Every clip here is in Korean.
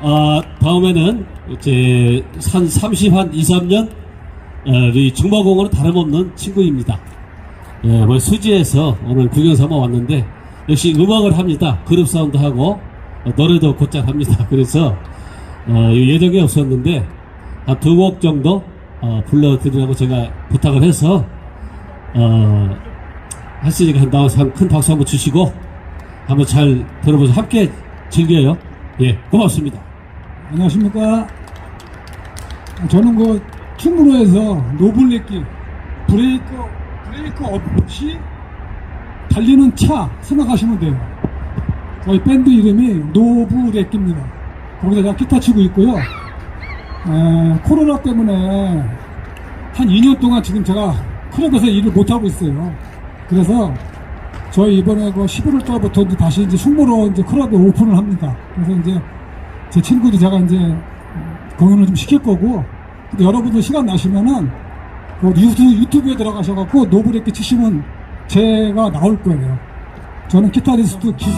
아, 다음에는 이제 한 30, 한 2, 3년 어, 우리 중마공원은 다름없는 친구입니다. 예, 뭐 수지에서 오늘 구경 삼아 왔는데 역시 음악을 합니다. 그룹 사운드 하고 어, 노래도 곧잘 합니다. 그래서 어, 예정이 없었는데 한 두 곡 정도 어, 불러드리라고 제가 부탁을 해서 어, 했으니까 한다고 큰 박수 한번 주시고 한번 잘 들어보세요. 함께 즐겨요. 예, 고맙습니다. 안녕하십니까. 저는 그 충무로에서 노블레길 브레이크 브레이크 없이 달리는 차 생각하시면 돼요. 저희 밴드 이름이 노브레길입니다. 거기서 제가 기타 치고 있고요. 에, 코로나 때문에 한 2년 동안 지금 제가 클럽에서 일을 못 하고 있어요. 그래서 저희 이번에 그 11월 달부터 이제 다시 이제 충무로 이제 클럽에 오픈을 합니다. 그래서 이제 제 친구도 제가 이제 공연을 좀 시킬 거고 근데 여러분들 시간 나시면은 그 유튜브, 유튜브에 들어가셔갖고 노브레이크 치시면 제가 나올 거예요. 저는 기타리스트 김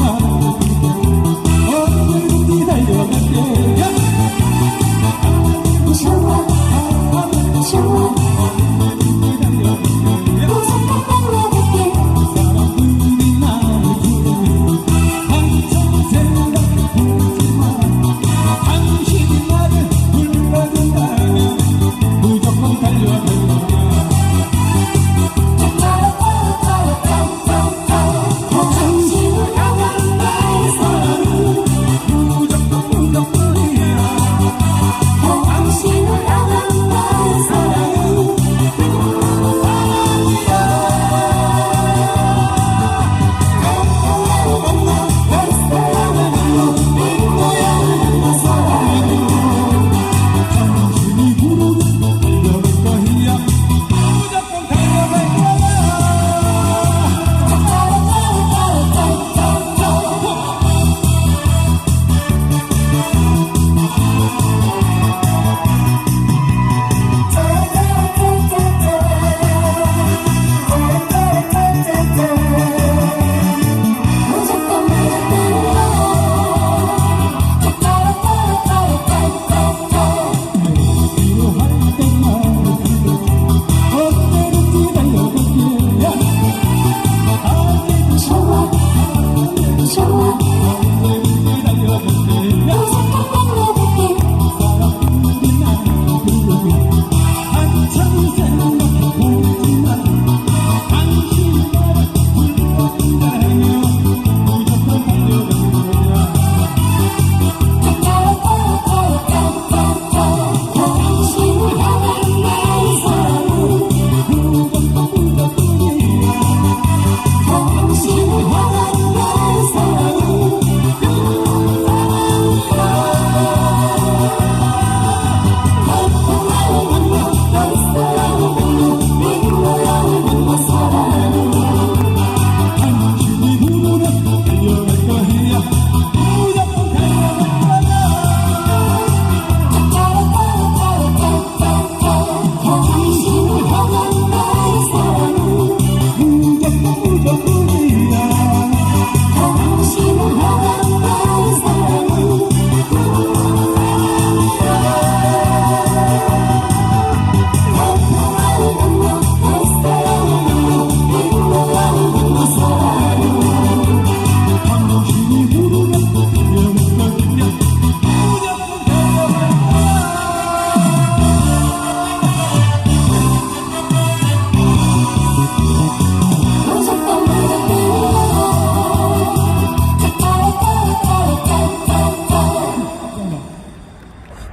home.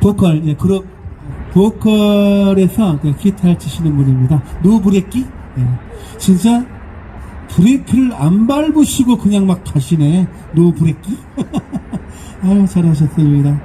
보컬, 예, 그룹, 보컬에서 그 기타를 치시는 분입니다. 노브레키? 예. 진짜 브레이크를 안 밟으시고 그냥 막 가시네. 노브레키? 아유, 잘하셨습니다.